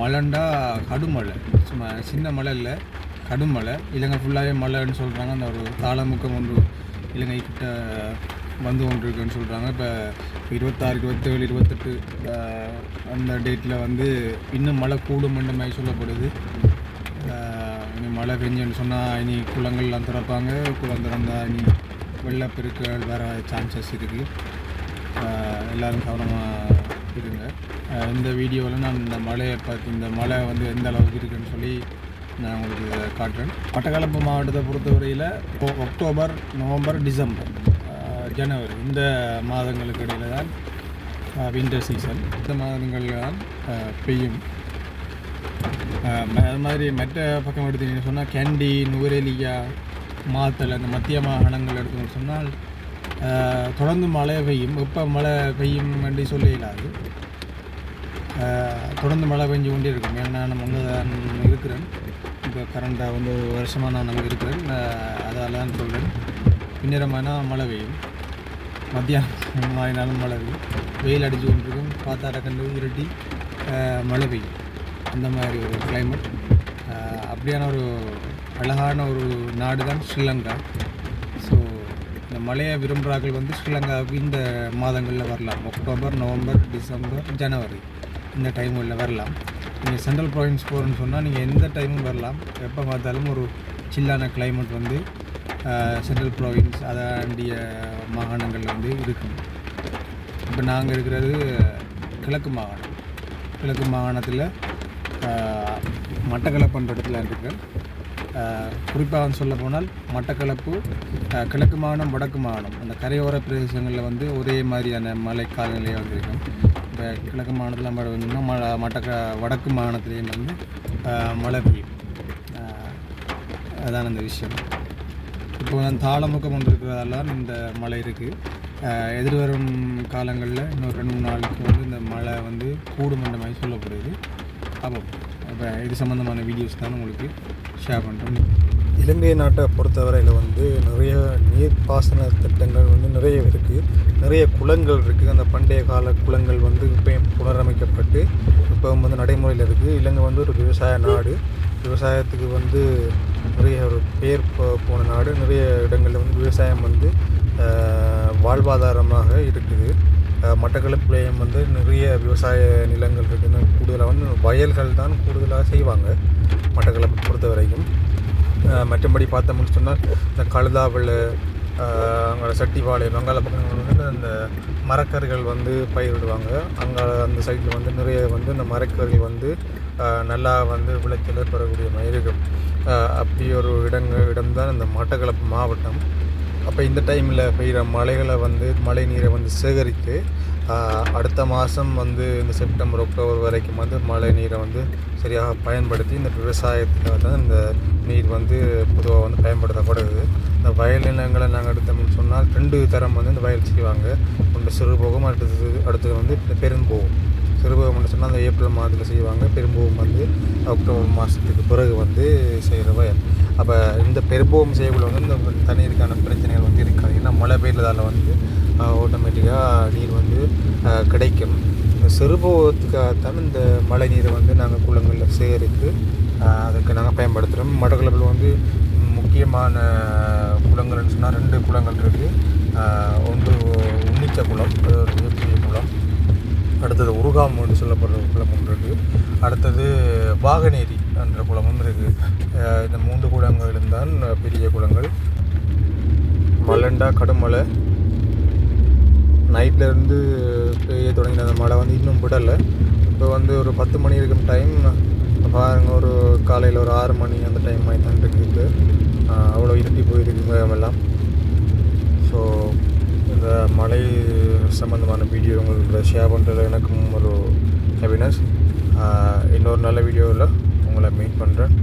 மழைண்டா கடுமழை சும்மா சின்ன மழை இல்லை கடுமழை இலங்கை ஃபுல்லாகவே மழைன்னு சொல்கிறாங்க அந்த ஒரு தாளமுக்கம் ஒன்று இலங்கை கிட்ட வந்து கொண்டு இருக்குன்னு சொல்கிறாங்க இப்போ இருபத்தாறு இருபத்தேழு இருபத்தெட்டு அந்த டேட்டில் வந்து இன்னும் மழை கூடுமென்ற மாதிரி சொல்லப்படுது. இனி மழை பெஞ்சுன்னு சொன்னால் இனி குளங்கள்லாம் திறப்பாங்க. குளம் திறந்தால் இனி வெள்ளப்பெருக்கள் வர சான்சஸ் இருக்குது எல்லோரும் கவனமாக இருங்க இந்த வீடியோவில் நான் இந்த மழையை பார்த்து இந்த மழை வந்து எந்த அளவுக்கு இருக்குன்னு சொல்லி நான் உங்களுக்கு காட்டுறேன். மட்டக்களப்பு மாவட்டத்தை பொறுத்தவரையில் அக்டோபர் நவம்பர் டிசம்பர் ஜனவரி இந்த மாதங்களுக்கு இடையில தான் வின்டர் சீசன் இந்த மாதங்களில் தான் பெய்யும். அது மாதிரி மற்ற பக்கம் எடுத்தீங்கன்னு சொன்னால் கேண்டி நுவரேலியா மாத்தல் அந்த மத்திய மாகாணங்கள் எடுத்துக்கணும்னு சொன்னால் தொடர்ந்து மழை பெய்யும். எப்போ மழை பெய்யும் என்று சொல்ல இயலாது தொடர்ந்து மழை பெஞ்சு கொண்டே இருக்கும் ஏன்னா நம்ம அங்கே தான் இருக்கிறேன். இப்போ கரண்டாக வந்து ஒரு வருஷமாக நான் அங்கே இருக்கிறேன். அதால் தான் சொல்கிறேன் பின்னரமான மழை பெய்யும். மத்தியானம் ஆயினாலும் மழை பெய்யும். வெயில் அடித்து கொண்டிருக்கும். பார்த்தா கண்டு இருட்டி மழை பெய்யும். அந்த மாதிரி ஒரு கிளைமேட் அப்படியான ஒரு அழகான ஒரு நாடு தான் ஸ்ரீலங்கா. இந்த மழையை விரும்புகிறார்கள் வந்து ஸ்ரீலங்காவுக்கு இந்த மாதங்களில் வரலாம். அக்டோபர் நவம்பர் டிசம்பர் ஜனவரி இந்த டைமில் வரலாம். நீங்கள் சென்ட்ரல் ப்ராவின்ஸ் போகிறேன்னு சொன்னால் நீங்கள் எந்த டைமும் வரலாம். எப்போ பார்த்தாலும் ஒரு சில்லான கிளைமேட் வந்து சென்ட்ரல் ப்ராவின்ஸ் அதாண்டிய மாகாணங்கள் வந்து இருக்கும். இப்போ நாங்கள் இருக்கிறது கிழக்கு மாகாணம். கிழக்கு மாகாணத்தில் மட்டக்களப்புன்ற இடத்துல இருக்கேன் குறிப்பாக சொல்ல போனால் மட்டக்களப்பு கிழக்கு மாகாணம் வடக்கு மாகாணம். அந்த கரையோர பிரதேசங்களில் வந்து ஒரே மாதிரியான மழை காலநிலையாக வந்திருக்கும் இப்போ கிழக்கு மாகாணத்தில் மழை வந்துன்னா மழை மட்டக்க வடக்கு மாகாணத்துலேயும் வந்து மழை பெய்யும். அதான் அந்த விஷயம். இப்போ நான் தாளமுக்கம் வந்திருக்கிறதாலாம் இந்த மழை இருக்குது எதிர்வரும் காலங்களில் இன்னொரு ரெண்டு மூணு நாளுக்கு வந்து இந்த மழை வந்து கூடும் என்ற மாதிரி சொல்லப்படுது. அப்போ இப்போ இது சம்மந்தமான வீடியோஸ் தான் உங்களுக்கு ஷேர் பண்ணுறோம் இலங்கை நாட்டை பொறுத்தவரையில் வந்து நிறைய நீர்ப்பாசன திட்டங்கள் வந்து நிறைய இருக்குது நிறைய குளங்கள் இருக்குது அந்த பண்டைய கால குளங்கள் வந்து இப்போ புனரமைக்கப்பட்டு இப்போ வந்து நடைமுறையில் இருக்குது இலங்கை வந்து ஒரு விவசாய நாடு. விவசாயத்துக்கு வந்து நிறைய ஒரு பேர் போ- போன நாடு. நிறைய இடங்களில் வந்து விவசாயம் வந்து வாழ்வாதாரமாக இருக்குது. மட்டக்களப்புலேயும் வந்து நிறைய விவசாய நிலங்கள் இருக்குது கூடுதலாக வந்து வயல்கள் தான் கூடுதலாக செய்வாங்க மட்டக்களப்பு பொறுத்த வரைக்கும் மற்றபடி பார்த்தோம்னு சொன்னால் இந்த கழுதாவில் அங்கே சட்டிபாளையம் வங்காள பக்கங்கள் வந்து அந்த மரக்கறிகள் வந்து பயிரிடுவாங்க. அங்கே அந்த சைடில் வந்து நிறைய வந்து இந்த மரக்கறி வந்து நல்லா வந்து விளைச்சலை பெறக்கூடிய மாதிரி இருக்கும் அப்படி ஒரு இடங்கள் இடம்தான் இந்த மட்டக்களப்பு மாவட்டம். அப்போ இந்த டைமில் பெய்கிற மழைகளை வந்து மழை நீரை வந்து சேகரித்து அடுத்த மாதம் வந்து இந்த செப்டம்பர் அக்டோபர் வரைக்கும் வந்து மழை நீரை வந்து சரியாக பயன்படுத்தி இந்த விவசாயத்தில் வந்து இந்த நீர் வந்து பொதுவாக வந்து பயன்படுத்தப்படுது. இந்த வயல் நிலங்களை நாங்கள் எடுத்தோம்னு சொன்னால் ரெண்டு தரம் வந்து இந்த வயல் செய்வாங்க. ஒன்று சிறுபோகம் அடுத்தது அடுத்தது வந்து பெரும்போகம். சிறுபோகம்னு சொன்னால் அந்த ஏப்ரல் மாதத்தில் செய்வாங்க. பெரும்போகம் வந்து அக்டோபர் மாதத்துக்கு பிறகு வந்து செய்கிற வயல். அப்போ இந்த பெரும்போகம் செய்யக்குள்ள வந்து இந்த தண்ணீருக்கான பிரச்சனைகள் வந்து இருக்காது. ஏன்னா மழை பெய்யறதால வந்து ஆட்டோமேட்டிக்காக நீர் வந்து கிடைக்கும். இந்த சிறுபோகத்துக்காகத்தான் இந்த மழை நீரை வந்து நாங்கள் குளங்களில் சேகரித்து அதுக்கு நாங்கள் பயன்படுத்துகிறோம் மடக்குளப்பில் வந்து முக்கியமான குளங்கள்னு சொன்னால் ரெண்டு குளங்கள் இருக்குது ஒன்று உன்னிச்ச குளம் அது ஒரு மிகப்பெரிய குளம் அடுத்தது என்று சொல்லப்படுற குளம் ஒன்று இருக்குது அடுத்தது வாகனேரி என்ற குளமும் இருக்குது இந்த மூன்று குளங்களும் தான் பெரிய குளங்கள். மலண்டா கடுமலை. நைட்லேருந்து பெய்ய தொடங்கின அந்த மழை வந்து இன்னும் விடலை. இப்போ வந்து ஒரு பத்து மணி இருக்கும் டைம் பாருங்க ஒரு காலையில் ஒரு ஆறு மணி அந்த டைம் மாதிரி தான் இருக்குது அவ்வளோ இருட்டி போயிருக்குங்க எல்லாம். ஸோ இந்த மழை சம்மந்தமான வீடியோ உங்களோட ஷேர் பண்ணுறது எனக்கும் ஒரு ஹாப்பினஸ் இன்னொரு நல்ல வீடியோவில் உங்களை மீட் பண்ணுறேன்